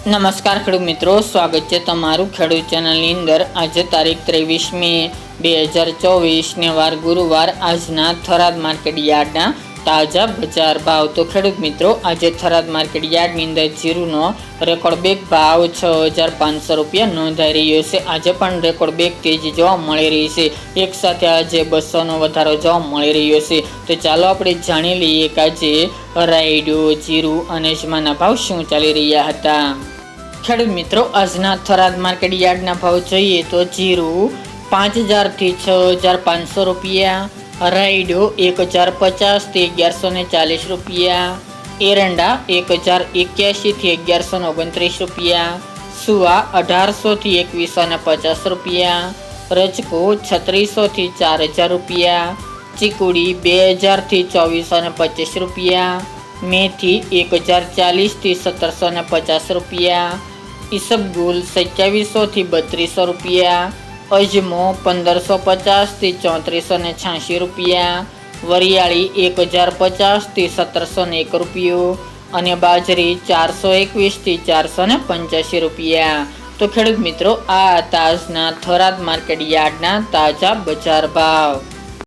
નમસ્કાર ખેડૂત મિત્રો, સ્વાગત છે તમારું ખેડૂત ચેનલની અંદર. આજે તારીખ ત્રેવીસ મે બે હજાર ચોવીસને વાર ગુરુવાર આજના થરાદ માર્કેટ યાર્ડના તાજા બજાર ભાવ. તો ખેડૂત મિત્રો, આજે થરાદ માર્કેટ યાર્ડની અંદર જીરુનો રેકોર્ડ બેગ ભાવ છ હજાર પાંચસો રૂપિયા નોંધાઈ રહ્યો છે. આજે પણ રેકોર્ડ બેગ તેજી જોવા મળી રહી છે. એક સાથે આજે બસોનો વધારો જોવા મળી રહ્યો છે. તો ચાલો આપણે જાણી લઈએ કે આજે રાયડો, જીરું અને જમાના ભાવ શું ચાલી રહ્યા હતા. ખેડૂત મિત્રો, આજના થરાદ માર્કેટ યાર્ડના ભાવ જોઈએ તો જીરું પાંચ હજારથી છ હજાર પાંચસો રૂપિયા રાયડો એક હજાર પચાસથી અગિયારસો ને ચાલીસ રૂપિયા. એરંડા એક હજાર એક્યાસીથી અગિયારસો ને ઓગણત્રીસ રૂપિયા. સુવા અઢારસોથી એકવીસો ને પચાસ રૂપિયા. રજકો છત્રીસોથી ચાર હજાર રૂપિયા. ચીકુડી બે હજારથી ચોવીસો ને પચીસ રૂપિયા. મેથી એક હજાર ચાલીસથી સત્તરસો ને પચાસ રૂપિયા. ઈસબગુલ સત્યાવીસોથી બત્રીસો રૂપિયા. અજમો પંદરસો પચાસથી ચોત્રીસો ને છ્યાસી રૂપિયા, વરિયાળી એક હજાર પચાસથી સત્તરસો ને એક રૂપિયો અને બાજરી ચારસો એકવીસથી ચારસો ને પંચ્યાસી રૂપિયા. તો ખેડૂત મિત્રો, આ તાજના થરાદ માર્કેટ યાર્ડના તાજા બજાર ભાવ.